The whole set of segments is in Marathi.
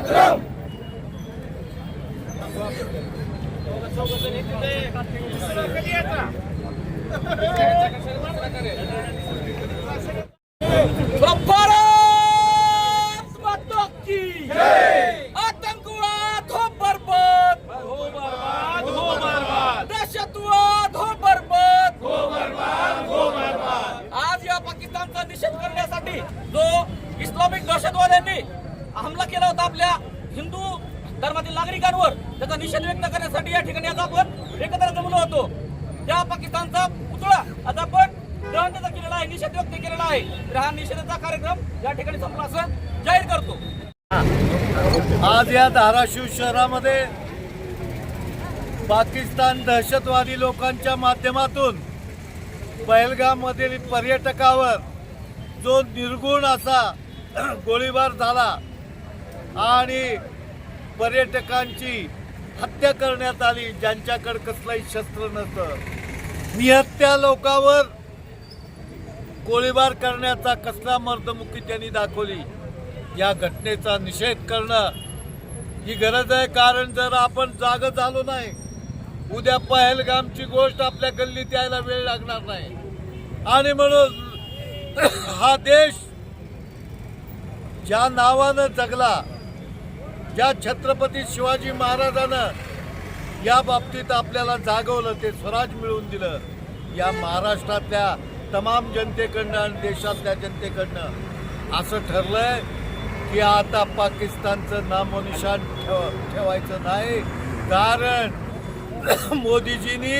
मातरम आपल्या हिंदू धर्मातील नागरिकांवर त्याचा निषेध व्यक्त करण्यासाठी या ठिकाणी आज आपण एकत्र जमलो होतो. त्या पाकिस्तानचा पुतळा आज आपण दहन त्याचा केलेला आहे निषेध व्यक्त केलेला आहे. तर हा निषेधाचा कार्यक्रम या ठिकाणी संपला असं जाहीर करतो. आज या धाराशिव शहरामध्ये पाकिस्तान दहशतवादी लोकांच्या माध्यमातून पहलगाममधील पर्यटकावर जो निर्गुण असा गोळीबार झाला आणि पर्यटकांची हत्या करण्यात आली ज्यांच्याकडे कसलंही शस्त्र नसतं. निहत्या लोकावर गोळीबार करण्याचा कसला मर्दमुखी त्यांनी दाखवली? या घटनेचा निषेध करणं ही गरज आहे कारण जर आपण जाग झालो नाही उद्या पहलगामची गोष्ट आपल्या गल्लीत यायला वेळ लागणार नाही. आणि म्हणून हा देश ज्या नावानं जगला ज्या छत्रपती शिवाजी महाराजानं या बाबतीत आपल्याला जागवलं ते स्वराज मिळवून दिलं. या महाराष्ट्रातल्या तमाम जनतेकडनं आणि देशातल्या जनतेकडनं असं ठरलंय की आता पाकिस्तानचं नामोनिशान ठेव ठेवायचं नाही. कारण मोदीजींनी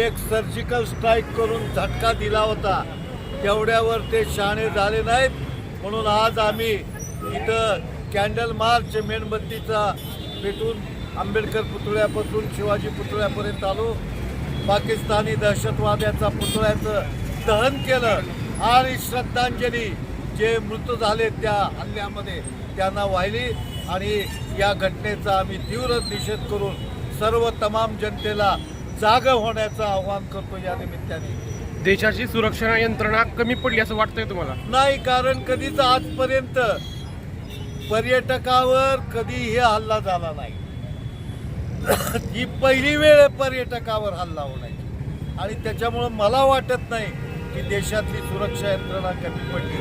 एक सर्जिकल स्ट्राईक करून झटका दिला होता. तेवढ्यावर ते शाणे झाले नाहीत. म्हणून आज आम्ही इथं कॅन्डल मार्च मेणबत्तीचा पेटून आंबेडकर पुतळ्यापासून शिवाजी पुतळ्यापर्यंत आलो. पाकिस्तानी दहशतवाद्याचा पुतळ्याचं दहन केलं आणि श्रद्धांजली जे मृत झाले त्या हल्ल्यामध्ये त्यांना वाहिली. आणि या घटनेचा आम्ही तीव्र निषेध करून सर्व तमाम जनतेला जाग होण्याचं आवाहन करतो या निमित्ताने. देशाची सुरक्षा यंत्रणा कमी पडली असं वाटतंय तुम्हाला? नाही कारण कधीच आजपर्यंत पर्यटकावर कधीही हल्ला झाला नाही. ही पहिली वेळ आहे पर्यटकावर हल्ला होण्याची. आणि त्याच्यामुळं मला वाटत नाही की देशातली सुरक्षा यंत्रणा कमी पडली.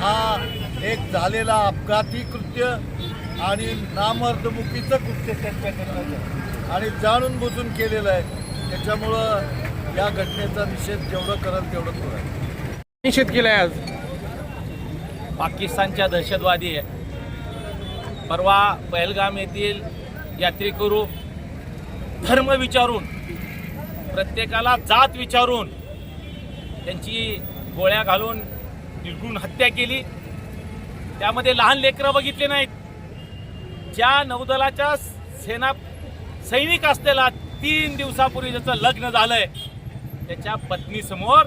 हा एक झालेला अपघाती कृत्य आणि नामर्दमुखीचं कृत्य त्यांच्याकडनं आणि जाणून बुजून केलेलं आहे. त्याच्यामुळं या घटनेचा निषेध जेवढं करेल तेवढं करेल निषेध केलाय आज. पाकिस्तानच्या दहशतवादी परवा पहलगाम येथील यात्रेकरू धर्म विचारून प्रत्येकाला जात विचारून त्यांची गोळ्या घालून निर्गुण हत्या केली. त्यामध्ये लहान लेकरं बघितले नाहीत. ज्या नौदलाच्या सेना सैनिक असलेला तीन दिवसापूर्वी ज्याचं लग्न झालंय त्याच्या पत्नीसमोर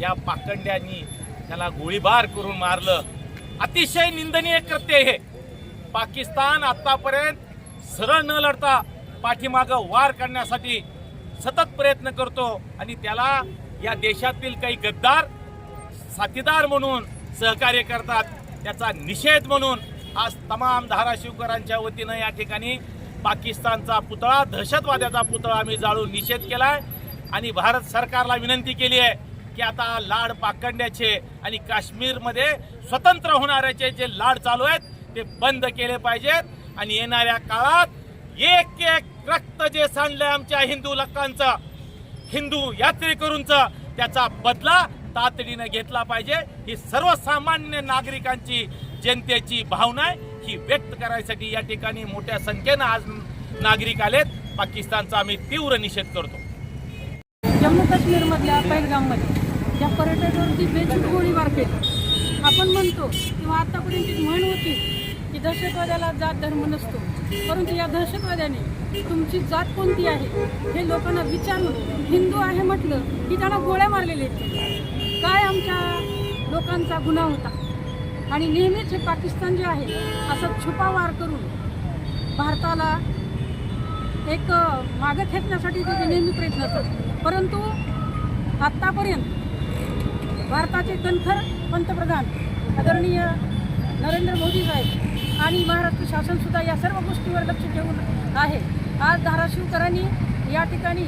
या पाखंड्यांनी त्याला गोळीबार करून मारलं. अतिशय निंदनीय कृत्य हे. पाकिस्तान आतापर्यंत सरळ न लढता पाठीमागं वार करण्यासाठी सतत प्रयत्न करतो आणि त्याला या देशातील काही गद्दार साथीदार म्हणून सहकार्य करतात. त्याचा निषेध म्हणून आज तमाम धाराशिवकरांच्या वतीनं या ठिकाणी पाकिस्तानचा पुतळा दहशतवाद्याचा पुतळा आम्ही जाळून निषेध केलाय. आणि भारत सरकारला विनंती केली आहे की आता लाड पाकंड्याचे आणि काश्मीरमध्ये स्वतंत्र होणाऱ्याचे जे लाड चालू आहेत ते बंद केले पाहिजेत. आणि येणाऱ्या काळात एक एक रक्त जे सांडलंय आमच्या हिंदू लोकांचं हिंदू यात्रेकरूंच त्याचा बदला तातडीनं घेतला पाहिजे. ही सर्वसामान्य नागरिकांची जनतेची भावना आहे. ही व्यक्त करायसाठी या ठिकाणी मोठ्या संख्येनं आज नागरिक आलेत. पाकिस्तानचा आम्ही तीव्र निषेध करतो. जम्मू काश्मीरमधल्या पहलगाममध्ये ज्या पर्यटकांवरती बेछूट गोळीबार केली आपण म्हणतो किंवा आतापर्यंत म्हण होती दहशतवाद्याला जात धर्म नसतो. परंतु या दहशतवाद्याने तुमची जात कोणती आहे हे लोकांना विचारून हिंदू आहे म्हटलं की त्याला गोळ्या मारलेले आहेत. काय आमच्या लोकांचा गुन्हा होता? आणि नेहमीच हे पाकिस्तान जे आहे असं छुपा वार करून भारताला एक मागं खेचण्यासाठी त्याचे नेहमी प्रयत्न करतात. परंतु आत्तापर्यंत भारताचे कणखर पंतप्रधान आदरणीय नरेंद्र मोदी साहेब आणि महाराष्ट्र शासनसुद्धा या सर्व गोष्टीवर लक्ष ठेवून आहे. आज धाराशिवकरांनी या ठिकाणी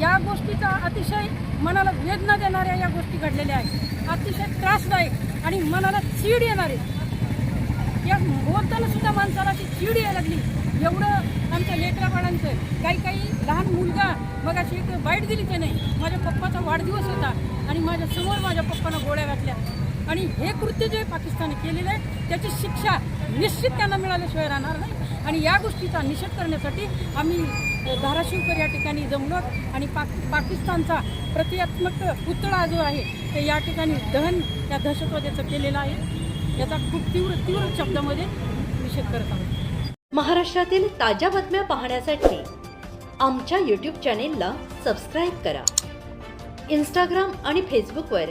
या गोष्टीचा अतिशय मनाला वेदना देणाऱ्या या गोष्टी घडलेल्या आहेत. अतिशय त्रासदायक आणि मनाला चीड येणारे. या बोलताना सुद्धा माणसाला ती चीड यायला लागली. एवढं आमच्या लेकरा बाळांचं काही काही लहान मुलगा मग अशी एक बाईट दिली त्याने. माझ्या पप्पाचा वाढदिवस होता आणि माझ्यासमोर माझ्या पप्पानं गोळ्या घातल्या. आणि हे कृत्य जे पाकिस्तानने केलेलं आहे त्याची शिक्षा निश्चित त्यांना मिळाल्याशिवाय राहणार नाही. आणि या गोष्टीचा निषेध करण्यासाठी आम्ही धाराशिवकर या ठिकाणी जमलो आणि पाक पाकिस्तानचा प्रतिकात्मक पुतळा जो आहे ते या ठिकाणी दहन त्या दहशतवाद्याचं केलेलं आहे. याचा खूप तीव्र तीव्र शब्दामध्ये निषेध करत आहोत. महाराष्ट्रातील ताज्या बातम्या पाहण्यासाठी आमच्या यूट्यूब चॅनेलला सबस्क्राईब करा. इंस्टाग्राम आणि फेसबुकवर